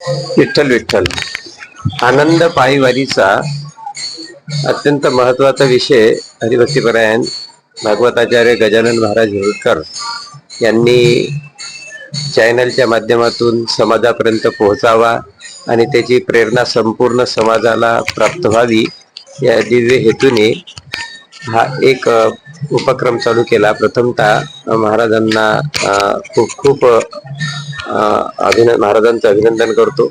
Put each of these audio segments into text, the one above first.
विठ्ठल विठ्ठल. आनंद पायीवारीचा अत्यंत महत्त्वाचा विषय हरिभक्तीपरायण भागवताचार्य गजानन महाराज हिळकर यांनी चॅनलच्या माध्यमातून समाजापर्यंत पोहोचावा आणि त्याची प्रेरणा संपूर्ण समाजाला प्राप्त व्हावी या दिव्य हेतूने हा एक उपक्रम चालू केला. प्रथमतः महाराजांना खूप खूप अभिन महाराजांचं अभिनंदन करतो.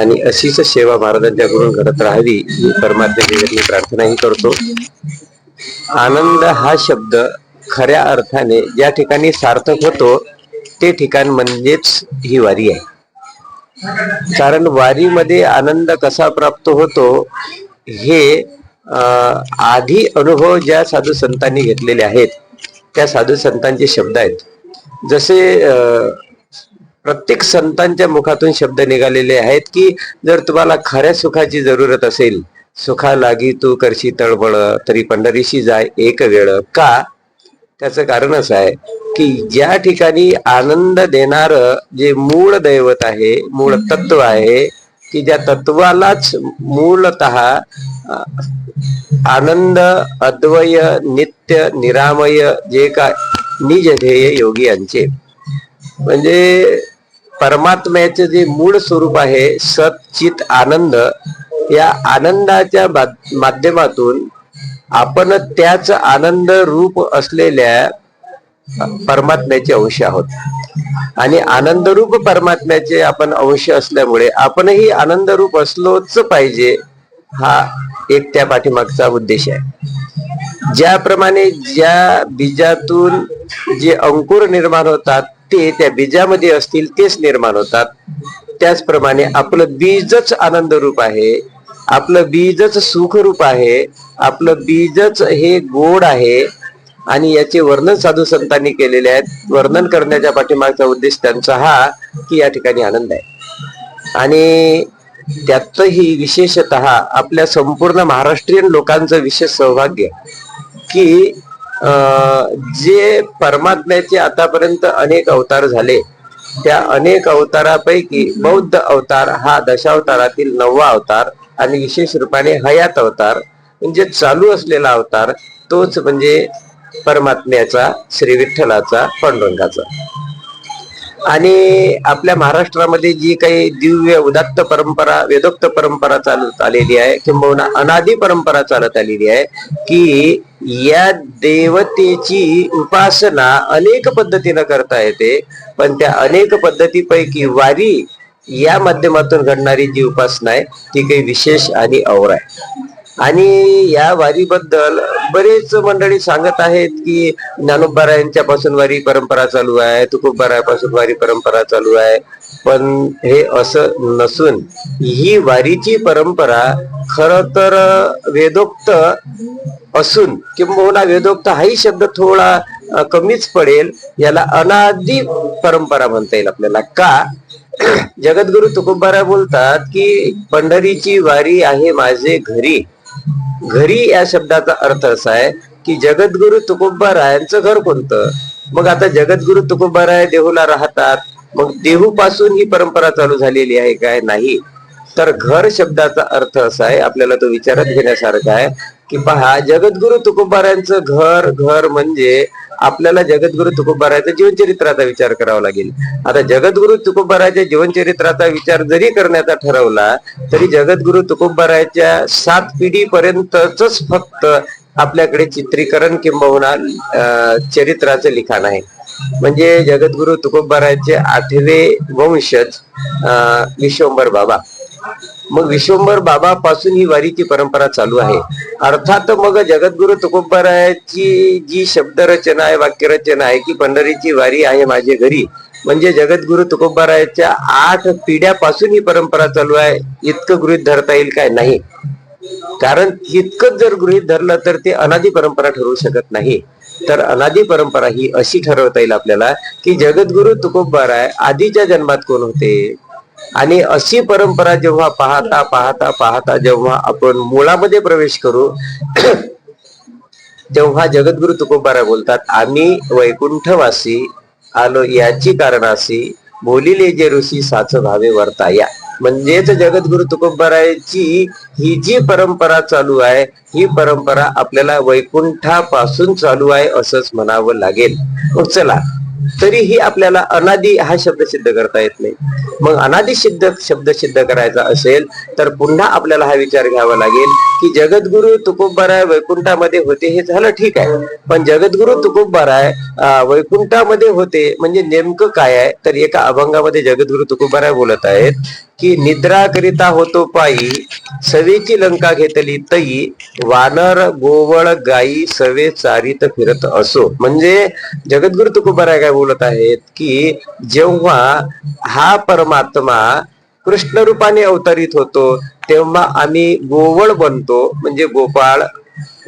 आणि अशीच सेवा महाराजांच्याकडून घडत राहावी ही परमात्म्याची प्रार्थनाही करतो. आनंद हा शब्द खऱ्या अर्थाने ज्या ठिकाणी सार्थक होतो ते ठिकाण म्हणजेच ही वारी आहे. कारण वारीमध्ये आनंद कसा प्राप्त होतो हे आधी अनुभव ज्या साधू संतांनी घेतलेले आहेत त्या साधू संतांचे शब्द आहेत. जसे प्रत्येक संतांच्या मुखातून शब्द निघालेले आहेत की जर तुम्हाला खऱ्या सुखाची जरूरत असेल सुखा लागी तू करशी तळबळ तरी पंढरीशी जाय एक वेळ. का? त्याचं कारण असं आहे की ज्या ठिकाणी आनंद देणार जे मूळ दैवत आहे मूळ तत्व आहे की ज्या तत्वालाच मूलत आनंद अद्वय नित्य निरामय जे काय निज ध्येय योगी यांचे. म्हणजे परमात्म्याचे जे मूळ स्वरूप आहे सचित आनंद या आनंदाच्या मा- माध्यमातून आपण त्याच आनंद रूप असलेल्या परमात्म्याचे अंश आहोत. आणि आनंदरूप परमात्म्याचे आपण अंश असल्यामुळे आपणही आनंदरूप असलोच पाहिजे हा एक त्या पाठीमागचा उद्देश आहे. ज्याप्रमाणे ज्या बीजातून जे अंकुर निर्माण होतात ते त्या बीजामध्ये असतील तेच निर्माण होतात. त्याचप्रमाणे आपलं बीजच आनंद रूप आहे आपलं बीजच सुखरूप आहे आपलं बीजच हे गोड आहे आणि याचे वर्णन साधू संतांनी केलेले आहेत. वर्णन करण्याच्या पाठीमागचा उद्देश त्यांचा हा की या ठिकाणी आनंद आहे. आणि त्यातही विशेषत आपल्या संपूर्ण महाराष्ट्रीयन लोकांचं विशेष सौभाग्य की जे परमात्म्याचे आतापर्यंत अनेक अवतार झाले त्या अनेक अवतारापैकी बौद्ध अवतार हा दशावतारातील नववा अवतार आणि विशेष रूपाने हयात अवतार म्हणजे चालू असलेला अवतार तोच म्हणजे परमात्म्याचा श्री विठ्ठलाचा पांडुरंगाचा. आणि आपल्या महाराष्ट्रामध्ये जी काही दिव्य उदात्त परंपरा वेदोक्त परंपरा चालत आलेली आहे किंबहुना अनादी परंपरा चालत आलेली आहे की या देवतेची उपासना अनेक पद्धतीनं करता येते. पण त्या अनेक पद्धतीपैकी वारी या माध्यमातून घडणारी जी उपासना आहे ती काही विशेष आणि और आहे. आणि या वारीबद्दल बरेच मंडळी सांगत आहेत की ज्ञानोबारायांच्या पासून वारी परंपरा चालू आहे तुकोबारायापासून वारी परंपरा चालू आहे. पण हे असं नसून ही वारीची परंपरा खर तर वेदोक्त असून किंबहुना वेदोक्त हाही शब्द थोडा कमीच पडेल याला अनादी परंपरा म्हणता येईल आपल्याला. का? जगद्गुरु तुकोबारा बोलतात की पंढरीची वारी आहे माझे घरी. घरी या शब्दाचा अर्थ असा आहे की जगद्गुरु तुकोबारायांचं घर कोणतं? मग आता जगद्गुरु तुकोबाराय देहूला राहतात. मग देहू पासून ही परंपरा चालू झालेली आहे काय नाही? तर घर शब्दाचा अर्थ असा आहे आपल्याला तो विचारात घेण्यासारखा आहे की पहा जगद्गुरु तुकोबारायांचं घर घर म्हणजे आपल्याला जगद्गुरु तुकोबाराच्या जीवनचरित्राचा विचार करावा लागेल. आता जगद्गुरु तुकोबाराच्या जीवनचरित्राचा विचार जरी करण्याचा ठरवला तरी जगद्गुरु तुकोबाराच्या सात पिढी पर्यंतच फक्त आपल्याकडे चित्रीकरण किंबहुना चरित्राचं लिखाण आहे. म्हणजे जगद्गुरु तुकोबाराचे आठवे वंशज अं, विश्वंभर बाबा. मग विश्वंभर बाबा पासून ही वारीची परंपरा चालू आहे. अर्थात मग जगद्गुरु तुकोबारायाची जी शब्दरचना आहे वाक्यरचना आहे की पंढरीची वारी आहे माझे घरी म्हणजे जगद्गुरु तुकोबारायाच्या आठ पिढ्यापासून ही परंपरा चालू आहे. इतकं गृहित धरता येईल काय? नाही. कारण इतकंच जर गृहित धरलं तर ते अनादी परंपरा ठरवू शकत नाही. तर अनादी परंपरा ही अशी ठरवता येईल आपल्याला की जगद्गुरु तुकोबाराय आधीच्या जन्मात कोण होते? आणि अशी परंपरा जेव्हा पाहता पाहता पाहता जेव्हा आपण मुळामध्ये प्रवेश करू तेव्हा जगद्गुरु तुकोबारा बोलतात आम्ही वैकुंठवासी आलो याची कारणासी बोलिले जे ऋषी साच भावे वर्ताया म्हणजेच जगद्गुरु तुकोबारायची ही जी परंपरा चालू आहे ही परंपरा आपल्याला वैकुंठापासून चालू आहे असंच म्हणावं लागेल. मग चला. तरीही आपल्याला अनादी हा शब्द सिद्ध करता येत नाही. मग अनादी सिद्ध शब्द सिद्ध करायचा असेल तर पुन्हा आपल्याला हा विचार घ्यावा लागेल की जगद्गुरु तुकोबाराय वैकुंठामध्ये होते हे झालं ठीक आहे. पण जगद्गुरु तुकोबाराय वैकुंठामध्ये होते म्हणजे नेमकं काय आहे? तर एका अभंगामध्ये जगद्गुरु तुकोबाराय बोलत आहेत. की निद्रा करिता होतो पायी सवेची लंका घेतली तई वानर गोवळ गाई सवे चारीत फिरत असो. म्हणजे जगद्गुरु तुकोबाराय काय बोलत आहेत की जेव्हा हा परमात्मा कृष्ण रूपाने अवतरित होतो तेव्हा आम्ही गोवळ बनतो म्हणजे गोपाळ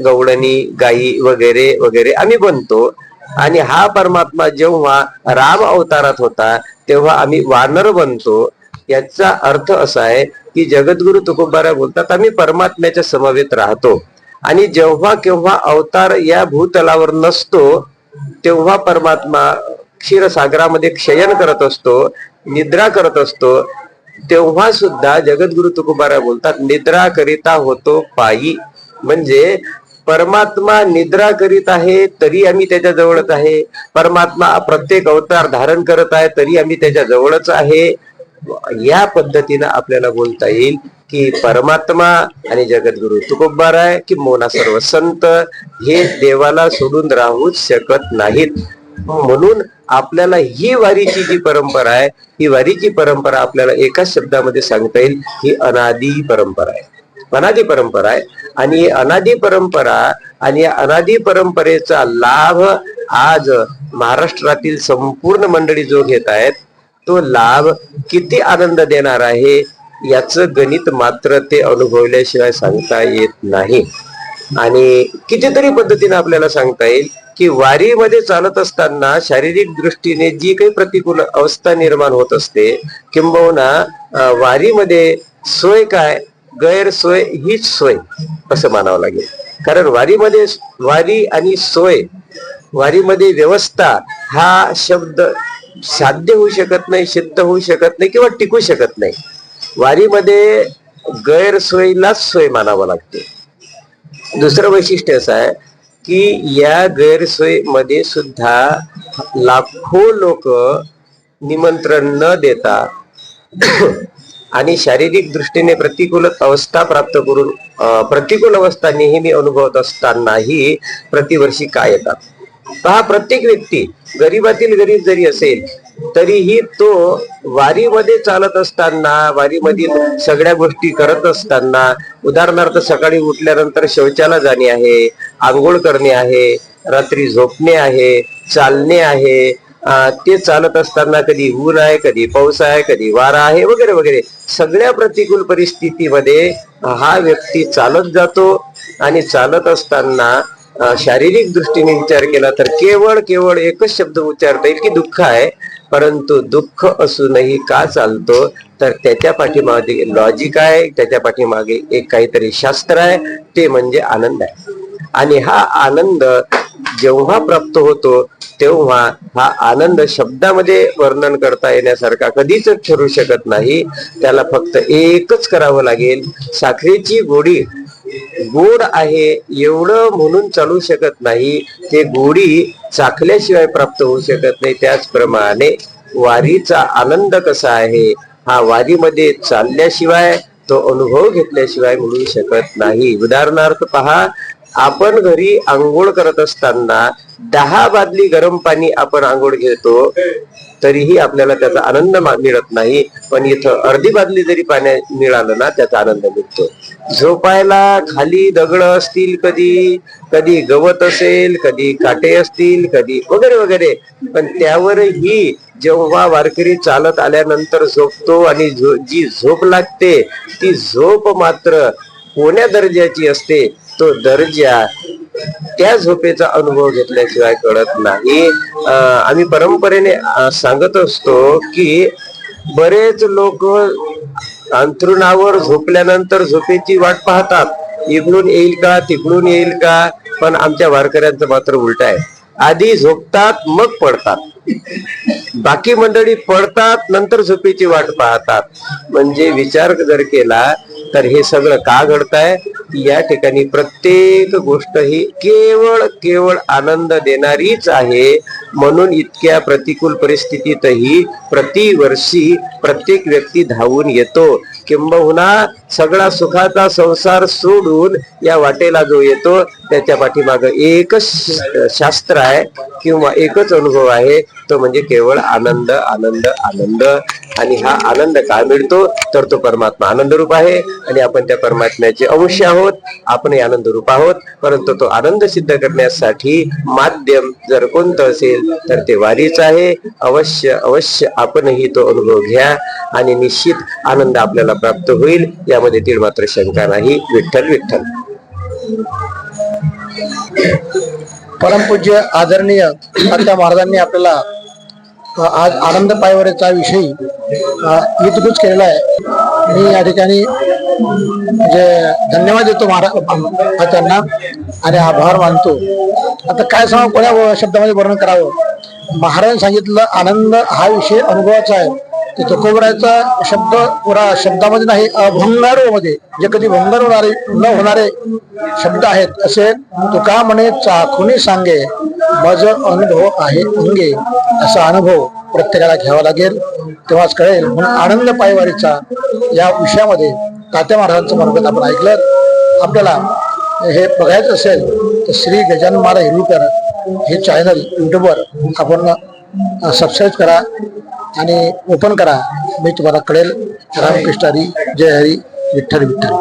गवळणी गाई वगैरे वगैरे आम्ही बनतो. आणि हा परमात्मा जेव्हा राम अवतारात होता तेव्हा आम्ही वानर बनतो. याचा अर्थ असा आहे की जगद्गुरु तुकोबारा बोलतात आम्ही परमात्म्याच्या समवेत राहतो. आणि जेव्हा केव्हा अवतार या भूतलावर नसतो तेव्हा परमात्मा क्षीरसागरामध्ये क्षयन करत असतो निद्रा करत असतो तेव्हा सुद्धा जगद्गुरु तुकोबारा बोलतात निद्रा करिता होतो पायी. म्हणजे परमात्मा निद्रा करीत आहे तरी आम्ही त्याच्या जवळच आहे. परमात्मा प्रत्येक अवतार धारण करत आहे तरी आम्ही त्याच्या जवळच आहे. या पद्धतीनं आपल्याला बोलता येईल की परमात्मा आणि जगद्गुरु तुकोबाराय की मोना सर्व संत हे देवाला सोडून राहूच शकत नाहीत. म्हणून आपल्याला ही वारीची जी परंपरा आहे ही वारीची परंपरा आपल्याला एकाच शब्दामध्ये सांगता येईल ही अनादी परंपरा आहे. अनादी परंपरा आहे. आणि अनादी परंपरा आणि अनादी परंपरेचा लाभ आज महाराष्ट्रातील संपूर्ण मंडळी जो घेत आहेत तो लाभ किती आनंद देणार आहे याचं गणित मात्र ते अनुभवल्याशिवाय सांगता येत नाही. आणि कितीतरी पद्धतीने आपल्याला सांगता येईल की वारीमध्ये चालत असताना शारीरिक दृष्टीने जी काही प्रतिकूल अवस्था निर्माण होत असते किंबहुना वारीमध्ये सोय काय गैरसोय हीच सोय असं मानावं लागेल. कारण वारीमध्ये वारी आणि सोय वारीमध्ये व्यवस्था हा शब्द साध्य होऊ शकत नाही सिद्ध होऊ शकत नाही किंवा टिकू शकत नाही. वारीमध्ये गैरसोयीलाच सोय मानावं लागते. दुसरं वैशिष्ट्य असं आहे की या गैरसोयीमध्ये सुद्धा लाखो लोक निमंत्रण न देता आणि शारीरिक दृष्टीने प्रतिकूल अवस्था प्राप्त करून प्रतिकूल अवस्था नेहमी अनुभवत असतानाही प्रतिवर्षी काय येतात? पहा प्रत्येक व्यक्ती गरीबातील गरीब जरी असेल तरीही तो वारीमध्ये चालत असताना वारीमधील सगळ्या गोष्टी करत असताना उदाहरणार्थ सकाळी उठल्यानंतर शौचाला जाणे आहे आंघोळ करणे आहे रात्री झोपणे आहे चालणे आहे ते चालत असताना कधी ऊन आहे कधी पाऊस आहे कधी वारा आहे वगैरे वगैरे. सगळ्या प्रतिकूल परिस्थितीमध्ये हा व्यक्ती चालत जातो आणि चालत असताना शारीरिक दृष्टीने विचार केला तर केवळ केवळ एकच शब्द उच्चारता येईल की दुःख आहे. परंतु दुःख असूनही का चालतो? तर त्याच्या पाठीमागे लॉजिक आहे त्याच्या पाठीमागे एक काहीतरी शास्त्र आहे ते म्हणजे आनंद आहे. आणि हा आनंद जेव्हा प्राप्त होतो तेव्हा हा आनंद शब्दामध्ये वर्णन करता येण्यासारखा कधीच ठरू शकत नाही. त्याला फक्त एकच करावं लागेल. साखरेची गोडी गोड आहे एवढं म्हणून चालू शकत नाही ते गोडी चाखल्याशिवाय प्राप्त होऊ शकत नाही. त्याचप्रमाणे वारीचा आनंद कसा आहे हा वारीमध्ये चालल्याशिवाय तो अनुभव घेतल्याशिवाय मिळू शकत नाही. उदाहरणार्थ पहा आपण घरी आंघोळ करत असताना दहा बादली गरम पाणी आपण आंघोळ घेतो तरीही आपल्याला त्याचा आनंद मिळत नाही. पण इथं अर्धी बादली जरी पाण्या मिळालं ना त्याचा आनंद मिळतो. झोपायला खाली दगड असतील कधी कधी गवत असेल कधी काटे असतील कधी वगैरे वगैरे. पण त्यावरही जेव्हा वारकरी चालत आल्यानंतर झोपतो आणि झो- जी झोप लागते ती झोप मात्र कोण्या दर्जाची असते तो दर्जा त्या झोपेचा अनुभव घेतल्याशिवाय कळत नाही. आम्ही परंपरेने सांगत असतो की बरेच लोक अंथरुणावर झोपल्यानंतर झोपेची वाट पाहतात. इकडून येईल का तिकडून येईल का पण आमच्या वारकऱ्यांचं मात्र उलट आहे. आधी झोपतात मग पडतात. बाकी मंडळी पडतात नंतर झोपेची वाट पाहतात. म्हणजे विचार जर केला तर हे सगळं का घडतंय? या ठिकाणी प्रत्येक गोष्ट ही केवळ केवळ आनंद देणारीच आहे. म्हणून इतक्या प्रतिकूल परिस्थितीतही प्रतिवर्षी प्रत्येक व्यक्ती धावून येतो. किंबहुना सगळा सुखाचा संसार सोडून या वाटेला जो येतो त्याच्या पाठीमाग एकच शास्त्र आहे किंवा एकच अनुभव आहे तो म्हणजे केवळ आनंद आनंद आनंद. आणि हा आनंद का मिळतो? तर तो परमात्मा आनंद रूप आहे. आणि आपण त्या परमात्म्याचे अंश आहोत. आपणही आनंद रूप आहोत. परंतु तो आनंद सिद्ध करण्यासाठी माध्यम जर कोणतं असेल तर ते वारीच आहे. अवश्य अवश्य आपणही तो अनुभव घ्या. आणि निश्चित आनंद आपल्याला प्राप्त होईल यामध्ये तीळ मात्र शंका नाही. विठ्ठल विठ्ठल. परमपूज्य आदरणीय आता महाराजांनी आपल्याला आज आनंद पायवरेचा विषयी हितगुज केलेला आहे. मी या ठिकाणी म्हणजे धन्यवाद देतो महाराज त्यांना आणि आभार मानतो. आता काय सांगा कोण्या शब्दामध्ये वर्णन करावं? महाराजांनी सांगितलं आनंद हा विषय अनुभवाचा आहे. ते तुकोबराचा शब्द पुरा शब्दामध्ये नाही अभंगारो मध्ये जे कधी भंगार होणारे न होणारे शब्द आहेत असे तुका म्हणे चाखुनी सांगे मज अनुभव आहे अंगे असा अनुभव प्रत्येकाला घ्यावा लागेल तेव्हाच कळेल. म्हणून आनंद पायवारीचा या विषयामध्ये तात्या महाराजांचं मनोगत आपण ऐकलं. आपल्याला हे बघायचं असेल तर श्री गजानन महाराज हिरवीकर हे चॅनल युट्यूबवर आपण सबस्क्राईब करा. आणि ओपन करा. मी तुम्हाला कळेल. रामकृष्ण हरी जय हरी विठ्ठल विठ्ठल.